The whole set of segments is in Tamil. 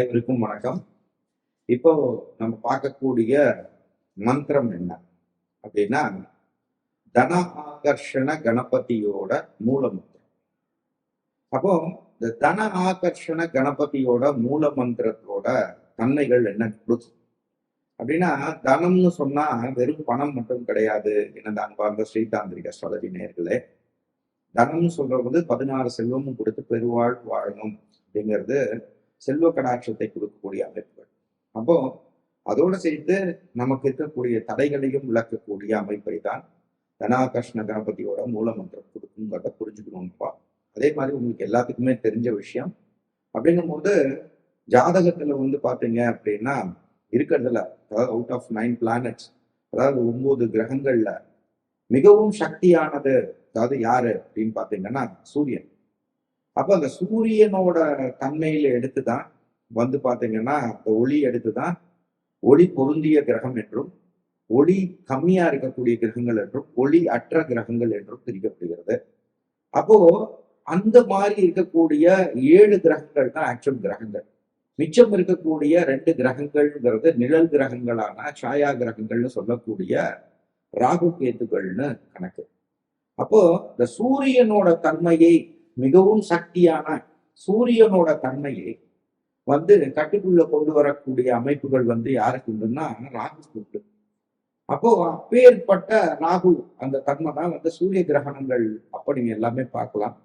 அனைவருக்கும் வணக்கம். இப்போ நம்ம பார்க்கக்கூடிய மந்திரம் என்ன? அப்படின்னா தன ஆகர்ஷண கணபதியோட மூல மந்திரம் அப்போ இந்த தன ஆகர்ஷண கணபதியோட மூல மந்திரத்தோட தன்மைகள் என்ன கொடுக்கும் அப்படின்னா தனம்னு சொன்னா வெறும் பணம் மட்டும் கிடையாது எனது அன்பார்ந்த ஸ்ரீதாந்திரிக அஸ்ட்ராலஜி நேர்களே தனம்னு சொல்றது வந்து பதினாறு செல்வமும் கொடுத்து பெருவாழ் வாழணும் அப்படிங்கிறது செல்வ கடாட்சத்தை கொடுக்கக்கூடிய அமைப்புகள். அப்போ அதோடு சேர்த்து நமக்கு இருக்கக்கூடிய தடைகளையும் விளக்கக்கூடிய அமைப்பை தான் தனாகர்ஷ்ண கணபதியோட மூல கொடுக்குங்கிறத புரிஞ்சுக்கணும்ப்பா. அதே மாதிரி உங்களுக்கு எல்லாத்துக்குமே தெரிஞ்ச விஷயம். அப்படிங்கும்போது ஜாதகத்துல வந்து பாத்தீங்க அப்படின்னா இருக்கிறதுல அதாவது அவுட் ஆஃப் நைன் பிளானட்ஸ் அதாவது ஒன்பது கிரகங்கள்ல மிகவும் சக்தியானது அதாவது யாரு அப்படின்னு பாத்தீங்கன்னா சூரியன். அப்ப அந்த சூரியனோட தன்மையில எடுத்துதான் வந்து பாத்தீங்கன்னா அந்த ஒளி எடுத்துதான் ஒளி பொருந்திய கிரகம் என்றும் ஒளி கம்மியா இருக்கக்கூடிய கிரகங்கள் என்றும் ஒளி அற்ற கிரகங்கள் என்றும் பிரிக்கப்படுகிறது. அப்போ அந்த மாதிரி இருக்கக்கூடிய ஏழு கிரகங்கள் தான் ஆக்சுவல் கிரகங்கள். மிச்சம் இருக்கக்கூடிய ரெண்டு கிரகங்கள்ங்கிறது நிழல் கிரகங்களான சாயா கிரகங்கள்னு சொல்லக்கூடிய ராகு கேத்துகள்னு கணக்கு. அப்போ இந்த சூரியனோட தன்மையை மிகவும் சக்தியான சூரியனோட தன்மையை வந்து கட்டுக்குள்ள கொண்டு வரக்கூடிய அமைப்புகள் வந்து யாருக்கு உண்டுன்னா ராகு உண்டு. அப்போ அப்பேற்பட்ட ராகு அந்த தன்மை தான் வந்து சூரிய கிரகணங்கள் அப்ப நீங்க எல்லாமே பார்க்கலாம்.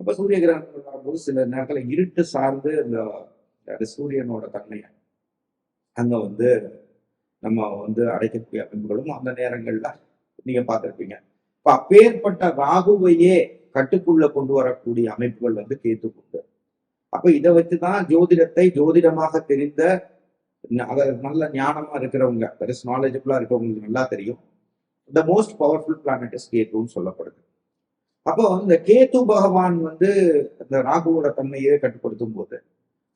அப்ப சூரிய கிரகணங்கள் வரும்போது சில நேரத்துல இருட்டு சார்ந்து இந்த சூரியனோட தன்மையை அங்க வந்து நம்ம வந்து அடைக்கக்கூடிய அமைப்புகளும் அந்த நேரங்கள்ல நீங்க பார்த்துருப்பீங்க. இப்ப அப்பேற்பட்ட ராகுவையே கட்டுக்குள்ள கொண்டு வரக்கூடிய அமைப்புகள் வந்து கேத்து கொண்டு அப்ப இதை வச்சுதான் ஜோதிடத்தை ஜோதிடமாக தெரிந்த அத நல்ல ஞானமா இருக்கிறவங்க பெருஸ் நாலேஜபிளா இருக்கிறவங்களுக்கு நல்லா தெரியும். The most powerful planet is கேத்துன்னு சொல்லப்படுது. அப்போ இந்த கேத்து பகவான் வந்து இந்த ராகுவோட தன்மையை கட்டுப்படுத்தும் போது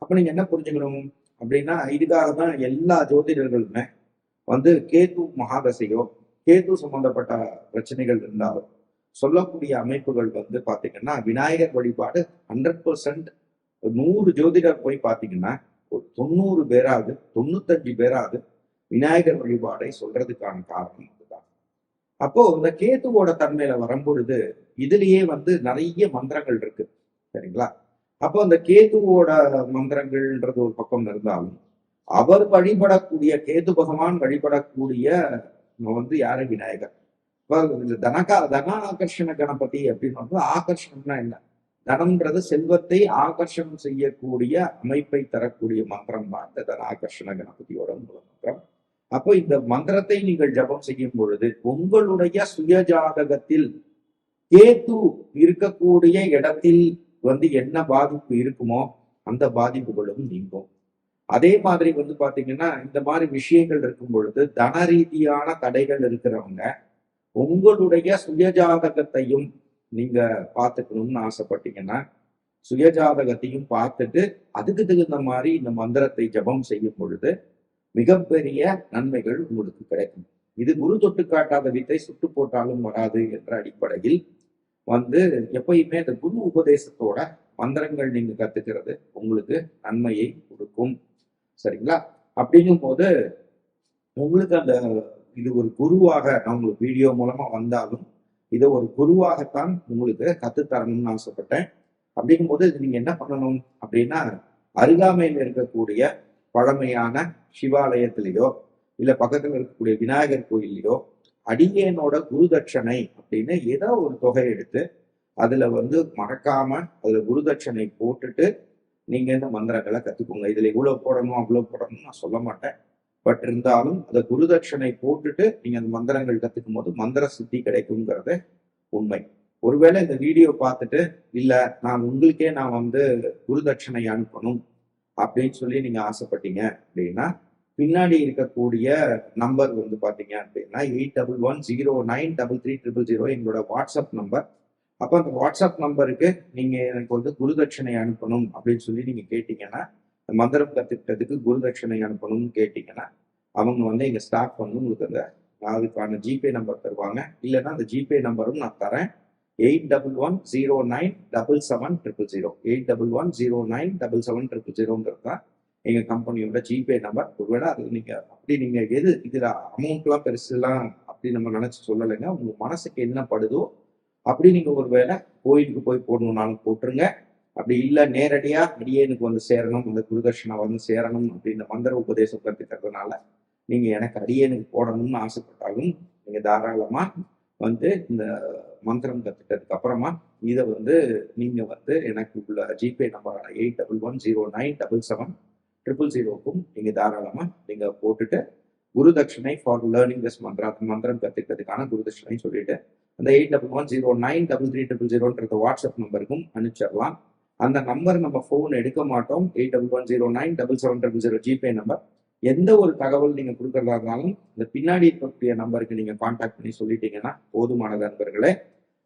அப்ப நீங்க என்ன புரிஞ்சுக்கணும்? அப்படின்னா இதுக்காக தான் எல்லா ஜோதிடர்களுமே வந்து கேத்து மகாதசையோ கேது சம்பந்தப்பட்ட பிரச்சனைகள் இருந்தாலும் சொல்லக்கூடிய அமைப்புகள் வந்து பாத்தீங்கன்னா விநாயகர் வழிபாடு ஹண்ட்ரட் பர்சன்ட் நூறு ஜோதிடர் போய் பாத்தீங்கன்னா ஒரு தொண்ணூறு பேராது தொண்ணூத்தஞ்சு பேராது விநாயகர் வழிபாடை சொல்றதுக்கான காரணம் அதுதான் அப்போ இந்த கேத்துவோட தன்மையில வரும்பொழுது இதுலயே வந்து நிறைய மந்திரங்கள் இருக்கு. சரிங்களா? அப்போ அந்த கேத்துவோட மந்திரங்கள்ன்றது ஒரு பக்கம் இருந்தாலும் அவர் வழிபடக்கூடிய கேது பகவான் வழிபடக்கூடிய வந்து யாரு? விநாயகர். இந்த தனகா தன ஆகர்ஷண கணபதி அப்படின்னு வந்து ஆகர்ஷணம்னா என்ன? தனம்ன்றது செல்வத்தை ஆகர்ஷணம் செய்யக்கூடிய அமைப்பை தரக்கூடிய மந்திரம் தான் இந்த தன ஆகர்ஷண கணபதியோட மூல மந்திரம். அப்போ இந்த மந்திரத்தை நீங்கள் ஜபம் செய்யும் பொழுது உங்களுடைய சுயஜாதகத்தில் கேத்து இருக்கக்கூடிய இடத்தில் வந்து என்ன பாதிப்பு இருக்குமோ அந்த பாதிப்புகளும் நீங்கும். அதே மாதிரி வந்து பாத்தீங்கன்னா இந்த மாதிரி விஷயங்கள் இருக்கும் பொழுது தன ரீதியான தடைகள் இருக்கிறவங்க உங்களுடைய சுயஜாதகத்தையும் நீங்க பார்த்துக்கணும்னு ஆசைப்பட்டீங்கன்னா சுயஜாதகத்தையும் பார்த்துட்டு அதுக்கு தகுந்த மாதிரி இந்த மந்திரத்தை ஜபம் செய்யும் பொழுது மிகப்பெரிய நன்மைகள் உங்களுக்கு கிடைக்கும். இது குரு தொட்டு காட்டாத வித்தை சுட்டு போட்டாலும் வராது என்ற அடிப்படையில் வந்து எப்பயுமே இந்த குரு உபதேசத்தோட மந்திரங்கள் நீங்க கத்துக்கிறது உங்களுக்கு நன்மையை கொடுக்கும். சரிங்களா? அப்படிங்கும் போது உங்களுக்கு அந்த இது ஒரு குருவாக நான் உங்களுக்கு வீடியோ மூலமா வந்தாலும் இதை ஒரு குருவாகத்தான் உங்களுக்கு கத்துத்தரணும்னு ஆசைப்பட்டேன். அப்படிங்கும்போது நீங்க என்ன பண்ணணும் அப்படின்னா அருகாமையில் இருக்கக்கூடிய பழமையான சிவாலயத்திலேயோ இல்ல பக்கத்துல இருக்கக்கூடிய விநாயகர் கோயிலையோ அடியேனோட குருதட்சணை அப்படின்னு ஏதோ ஒரு தொகை எடுத்து அதுல வந்து மறக்காம அதுல குருதட்சணை போட்டுட்டு நீங்க இந்த மந்திரங்களை கத்துக்கோங்க. இதுல இவ்வளவு போடணும் அவ்வளவு போடணும்னு நான் சொல்ல மாட்டேன். பட் இருந்தாலும் அந்த குருதட்சணை போட்டுட்டு நீங்க அந்த மந்திரங்கள் கத்துக்கும் போது மந்திர சித்தி கிடைக்குங்கிறது உண்மை. ஒருவேளை இந்த வீடியோ பார்த்துட்டு இல்ல நான் உங்களுக்கே நான் வந்து குருதட்சணை அனுப்பணும் அப்படின்னு சொல்லி நீங்க ஆசைப்பட்டீங்க அப்படின்னா பின்னாடி இருக்கக்கூடிய நம்பர் வந்து பாத்தீங்க அப்படின்னா eight double one zero nine double three triple zero எங்களோட வாட்ஸ்அப் நம்பர். அப்போ அந்த வாட்ஸ்அப் நம்பருக்கு நீங்க எனக்கு வந்து குருதட்சணை அனுப்பணும் அப்படின்னு சொல்லி நீங்க கேட்டீங்கன்னா மந்திரம் கத்துக்கிட்டதுக்கு குருதட்சணை அனுப்பணும்னு கேட்டீங்கன்னா அவங்க வந்து எங்க ஸ்டாஃப் வந்து உங்களுக்கு அந்த அதுக்கான ஜிபே நம்பர் தருவாங்க. இல்லைன்னா அந்த ஜிபே நம்பரும் நான் தரேன். Eight double one zero nine double seven triple zero. Eight double one zero nine double seven triple ஜீரோங்கிறது தான் எங்க கம்பெனியோட ஜிபே நம்பர் ஒருவேளை அது நீங்க அப்படி நீங்க எது இதுல அமௌண்ட்லாம் பெருசுலாம் அப்படி நம்ம நினைச்சு சொல்லலைங்க. உங்க மனசுக்கு என்ன படுதோ அப்படி நீங்க ஒருவேளை கோயிலுக்கு போய் போடணும்னாலும் போட்டுருங்க. அப்படி இல்லை நேரடியாக அடியேனுக்கு வந்து சேரணும் அந்த குருதர்ஷனை வந்து சேரணும் அப்படின்ற மந்திர உபதேசம் கற்றுக்கிறதுனால நீங்கள் எனக்கு அடியேனுக்கு போடணும்னு ஆசைப்பட்டாலும் நீங்கள் தாராளமாக வந்து இந்த மந்திரம் கற்றுக்கிறதுக்கு அப்புறமா இதை வந்து நீங்கள் வந்து எனக்கு உள்ள GPay நம்பரான eight double one zero nine double seven triple ஜீரோக்கும் நீங்கள் தாராளமாக நீங்கள் போட்டுட்டு குருதட்சிணை ஃபார் லேர்னிங் திஸ் மந்திரா மந்திரம் கற்றுக்கிறதுக்கான குரு சொல்லிட்டு அந்த eight double one zero nine double three triple ஜீரோன்ற WhatsApp நம்பருக்கும் அனுப்பிச்சிடலாம். அந்த நம்பர் நம்ம ஃபோன் எடுக்க மாட்டோம். Eight double one zero nine double seven double zero GPay number எந்த ஒரு தகவல் நீங்க கொடுக்கறதா இருந்தாலும் இந்த பின்னாடி இருக்கக்கூடிய நம்பருக்கு நீங்க கான்டாக்ட் பண்ணி சொல்லிட்டீங்கன்னா போதுமானது நண்பர்களே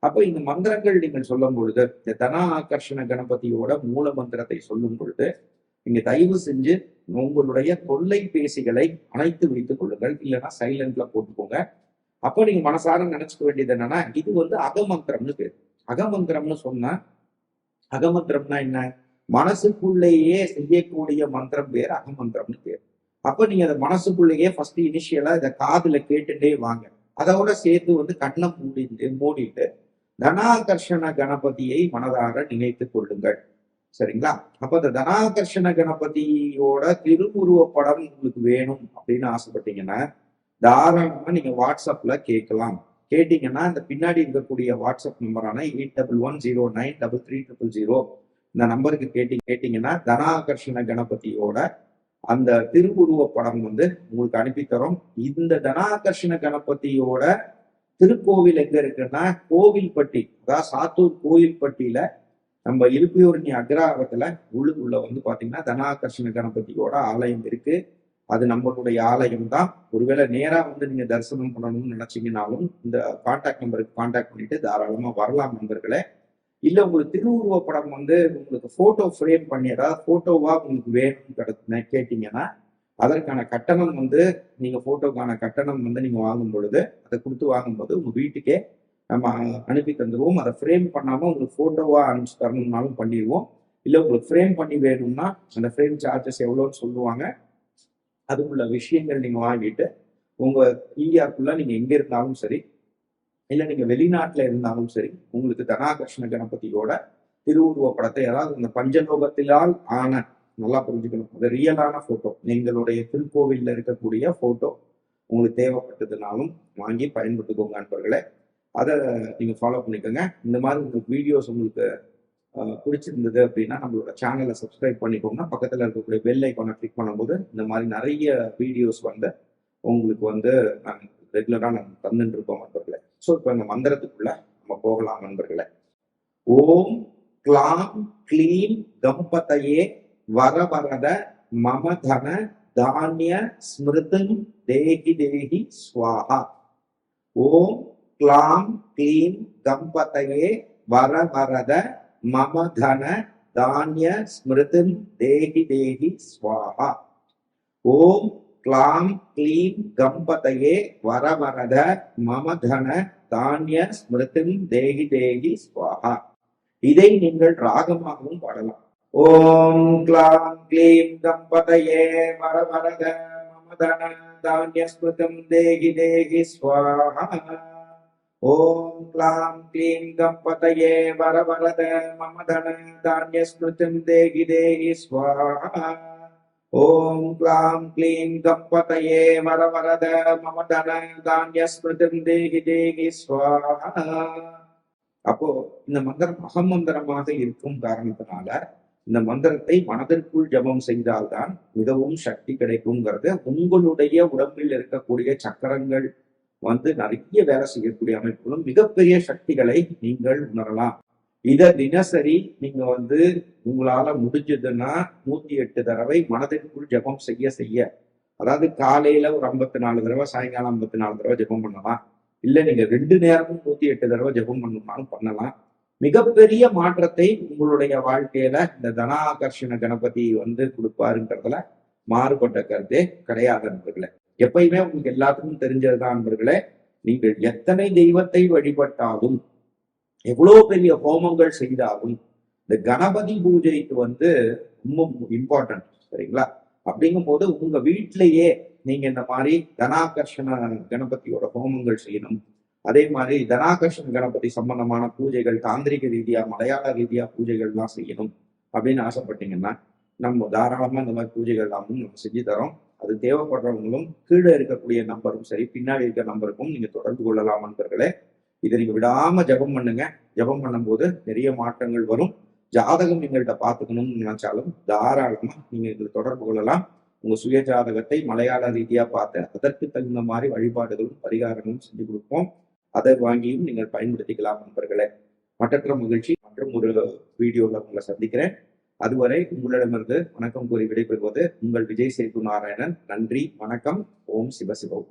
அப்போ இந்த மந்திரங்கள் நீங்கள் சொல்லும் பொழுது இந்த தன ஆகர்ஷண கணபதியோட மூல மந்திரத்தை சொல்லும் பொழுது நீங்க தயவு செஞ்சு உங்களுடைய தொல்லைபேசிகளை அணைத்து வைத்துக் கொள்ளுங்கள். இல்லைன்னா சைலண்ட்ல போட்டுக்கோங்க. அப்போ நீங்க மனசார நினைச்சுக்க வேண்டியது என்னன்னா இது வந்து அகமந்திரம்னு பேர். அகமந்திரம்னு சொன்னா அகமந்திரம்னா என்ன? மனசுக்குள்ளேயே செய்யக்கூடிய மந்திரம் பேர் அகமந்திரம்னு பேர். அப்ப நீங்க அதை மனசுக்குள்ளேயே ஃபர்ஸ்ட் இனிஷியலா இதை காதுல கேட்டுட்டே வாங்க. அதோட சேர்த்து வந்து கண்ணை மூடிட்டு மூடிட்டு தனாகர்ஷண கணபதியை மனதார நினைத்து கொள்ளுங்கள். சரிங்களா? அப்ப இந்த தனாகர்ஷண கணபதியோட திருவுருவ படம் உங்களுக்கு வேணும் அப்படின்னு ஆசைப்பட்டீங்கன்னா தாராளமா நீங்க வாட்ஸ்அப்ல கேட்கலாம். கேட்டிங்கன்னா இந்த பின்னாடி இருக்கக்கூடிய WhatsApp நம்பரான eight double one zero nine double three triple zero இந்த நம்பருக்கு கேட்டி கேட்டிங்கன்னா தனாகர்ஷண கணபதியோட அந்த திருவுருவ படம் வந்து உங்களுக்கு அனுப்பி தரோம். இந்த தனாகர்ஷண கணபதியோட திருக்கோவில் எங்க இருக்குன்னா கோவில்பட்டி அதாவது சாத்தூர் கோவில்பட்டியில நம்ம இருப்பியூரணி அக்ரஹாரத்துல உள்ளுக்குள்ள வந்து பாத்தீங்கன்னா தனாகர்ஷண கணபதியோட ஆலயம் இருக்கு. அது நம்மளுடைய ஆலயம் தான். ஒருவேளை நேரா வந்து நீங்க தரிசனம் பண்ணணும்னு நினைச்சீங்கனாலும் இந்த கான்டாக்ட் நம்பருக்கு கான்டாக்ட் பண்ணிட்டு தாராளமா வரலாம் நண்பர்களே. இல்ல உங்களுக்கு திருவுருவ படம் வந்து உங்களுக்கு போட்டோ ஃப்ரேம் பண்ணி ஏதாவது போட்டோவா உங்களுக்கு வேணும்னு கிடை கேட்டீங்கன்னா அதற்கான கட்டணம் வந்து நீங்க போட்டோக்கான கட்டணம் வந்து நீங்க வாங்கும் பொழுது அதை கொடுத்து வாங்கும்போது உங்க வீட்டுக்கே நம்ம அனுப்பி தந்துடுவோம் அதை ஃப்ரேம் பண்ணாம உங்களுக்கு போட்டோவா அனுப்பிச்சு தரணும்னாலும் பண்ணிடுவோம் இல்ல உங்களுக்கு ஃப்ரேம் பண்ணி வேணும்னா அந்த ஃப்ரேம் சார்ஜஸ் எவ்வளோன்னு சொல்லுவாங்க. அதுக்குள்ள விஷயங்கள் நீங்க வாங்கிட்டு உங்க இந்தியாவுக்குள்ள நீங்க எங்க இருந்தாலும் சரி இல்ல நீங்க வெளிநாட்டுல இருந்தாலும் சரி உங்களுக்கு தனாகர்ஷ்ண கணபதியோட திருவுருவ படத்தை அதாவது இந்த பஞ்சலோகத்திலால் ஆன நல்லா புரிஞ்சுக்கணும். அது ரியலான போட்டோ எங்களுடைய திருக்கோவில்ல இருக்கக்கூடிய போட்டோ உங்களுக்கு தேவைப்பட்டதுனாலும் வாங்கி பயன்படுத்திக்கோங்க நண்பர்களே. அதை நீங்க ஃபாலோ பண்ணிக்கோங்க. இந்த மாதிரி உங்களுக்கு வீடியோஸ் உங்களுக்கு பிடிச்சிருந்தது அப்படின்னா நம்மளோட சேனலை சப்ஸ்கிரைப் பண்ணிக்கோங்க. பக்கத்தில் இருக்கக்கூடிய பெல் ஐக்கானை கிளிக் பண்ணும்போது இந்த மாதிரி நிறைய வீடியோஸ் வந்து உங்களுக்கு வந்து நான் ரெகுலராக நாங்கள் தந்துட்டு இருக்கோம் நண்பர்களே. ஸோ இப்போ இந்த மந்திரத்துக்குள்ள நம்ம போகலாம் நண்பர்களே. ஓம் க்ளாம் கிளீம் கம்பதையே வரவரத மமதன தானிய ஸ்மிருதம் தேகி தேகி ஸ்வாஹா. ஓம் க்ளாம் க்ளீம் கம்பதையே வரவரத மம தன தானிய ஸ்மிருதம் தேகி தேகி ஸ்வாஹா. ஓம் கிளாம் க்ளீம் கம்பதையே வரவரத மம தன தானிய ஸ்மிருதிம் தேகி தேகி ஸ்வாஹா. இதை நீங்கள் ராகமாகவும் பாடலாம். ஓம் க்ளாம் க்ளீம் கம்பதையே வரவரத மம தன தானிய ஸ்மிருதம் தேகி தேகி ஸ்வாஹா. ॐ क्लां क्लीं கம்பதையே வரவரத मम धन தானிய देहि देहि स्वाहा ॐ ஓம் क्लीं गम्पतये கம்பதையே मम धन धान्यस्मृतिं தானிய देहि स्वाहा அப்போ இந்த மந்திரம் அகமந்திரமாக இருக்கும் காரணத்தினால இந்த மந்திரத்தை மனதிற்குள் ஜபம் செய்தால்தான் மிகவும் சக்தி கிடைக்குங்கிறது. உங்களுடைய உடம்பில் இருக்கக்கூடிய சக்கரங்கள் வந்து நிறைய வேலை செய்யக்கூடிய அமைப்புகளும் மிகப்பெரிய சக்திகளை நீங்கள் உணரலாம். இத தினசரி நீங்க வந்து உங்களால முடிஞ்சதுன்னா நூத்தி எட்டு தடவை மனதிற்குள் ஜெபம் செய்ய செய்ய. அதாவது காலையில ஒரு ஐம்பத்தி நாலு தடவை சாயங்காலம் ஐம்பத்தி நாலு தடவை ஜெபம் பண்ணலாம். இல்ல நீங்க ரெண்டு நேரமும் நூத்தி எட்டு தடவை ஜெபம் பண்ணணும்னாலும் பண்ணலாம். மிகப்பெரிய மாற்றத்தை உங்களுடைய வாழ்க்கையில இந்த தனாகர்ஷண கணபதி வந்து கொடுப்பாருங்கிறதுல மாறுபட்ட கருத்தே கிடையாது நண்பர்களே. எப்பயுமே உங்களுக்கு எல்லாத்துக்கும் தெரிஞ்சதுதான் நண்பர்களே. நீங்கள் எத்தனை தெய்வத்தை வழிபட்டாலும் எவ்வளவு பெரிய ஹோமங்கள் செய்தாலும் இந்த கணபதி பூஜைக்கு வந்து ரொம்ப இம்பார்ட்டன்ட் சரிங்களா? அப்படிங்கும்போது உங்க வீட்டிலேயே நீங்க இந்த மாதிரி தனாகர்ஷண கணபதியோட ஹோமங்கள் செய்யணும். அதே மாதிரி தனாகர்ஷண கணபதி சம்பந்தமான பூஜைகள் தாந்திரிக ரீதியா மலையாள ரீதியா பூஜைகள்லாம் செய்யணும் அப்படின்னு ஆசைப்பட்டீங்கன்னா நம்ம தாராளமா இந்த மாதிரி பூஜைகள் எல்லாமும் நம்ம செஞ்சு தரோம். அது தேவைப்படுறவங்களும் கீழே இருக்கக்கூடிய நம்பரும் சரி பின்னாடி இருக்க நம்பருக்கும் நீங்க தொடர்பு கொள்ளலாம் நண்பர்களே. இதை நீங்க விடாம ஜெபம் பண்ணுங்க. ஜெபம் பண்ணும்போது நிறைய மாற்றங்கள் வரும். ஜாதகம் எங்கள்கிட்ட பார்த்துக்கணும்னு நினைச்சாலும் தாராளமா நீங்க எங்களை தொடர்பு கொள்ளலாம். உங்க சுய ஜாதகத்தை மலையாள ரீதியா பார்த்து அதற்கு தகுந்த மாதிரி வழிபாடுகளும் பரிகாரங்களும் செஞ்சு கொடுப்போம். அதை வாங்கியும் நீங்கள் பயன்படுத்திக்கலாம் நண்பர்களே. மற்றற்ற மகிழ்ச்சி மற்றும் ஒரு வீடியோல உங்களை சந்திக்கிறேன். அதுவரை உங்களிடமிருந்து வணக்கம் கூறி விடைபெறுவது உங்கள் விஜய் சேது நாராயணன் நன்றி வணக்கம். ஓம் சிவசிவோம்